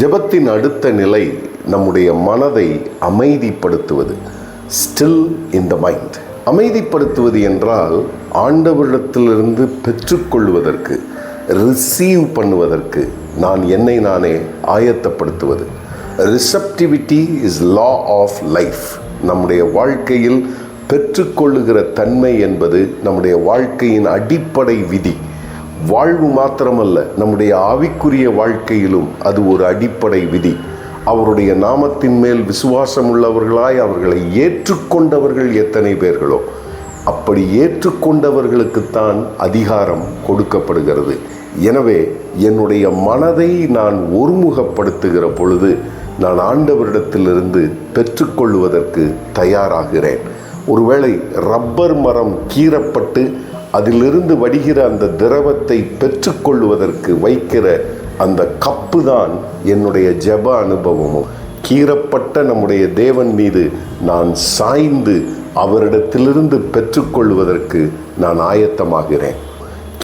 ஜெபத்தின் அடுத்த நிலை நம்முடைய மனதை அமைதிப்படுத்துவது. ஸ்டில் இன் த மைண்ட் அமைதிப்படுத்துவது என்றால் ஆண்டவரிடத்திலிருந்து பெற்றுக்கொள்வதற்கு ரிசீவ் பண்ணுவதற்கு நான் என்னை நானே ஆயத்தப்படுத்துவது. Receptivity is law of life நம்முடைய வாழ்க்கையில் பெற்றுக்கொள்ளுகிற தன்மை என்பது நம்முடைய வாழ்க்கையின் அடிப்படை விதி. வாழ்வு மாத்திரமல்ல நம்முடைய ஆவிக்குரிய வாழ்க்கையிலும் அது ஒரு அடிப்படை விதி. அவருடைய நாமத்தின் மேல் விசுவாசம் உள்ளவர்களாய் அவர்களை ஏற்றுக்கொண்டவர்கள் எத்தனை பேர்களோ அப்படி ஏற்றுக்கொண்டவர்களுக்குத்தான் அதிகாரம் கொடுக்கப்படுகிறது. எனவே என்னுடைய மனதை நான் ஒருமுகப்படுத்துகிற பொழுது நான் ஆண்டவரிடத்திலிருந்து பெற்றுக்கொள்வதற்கு தயாராகிறேன். ஒருவேளை ரப்பர் மரம் கீறப்பட்டு அதிலிருந்து வடிகிற அந்த திரவத்தை பெற்றுக்கொள்வதற்கு வைக்கிற அந்த கப்பு தான் என்னுடைய ஜப அனுபவமும் கீறப்பட்ட நம்முடைய தேவன் மீது நான் சாய்ந்து அவரிடத்திலிருந்து பெற்றுக்கொள்வதற்கு நான் ஆயத்தமாகிறேன்.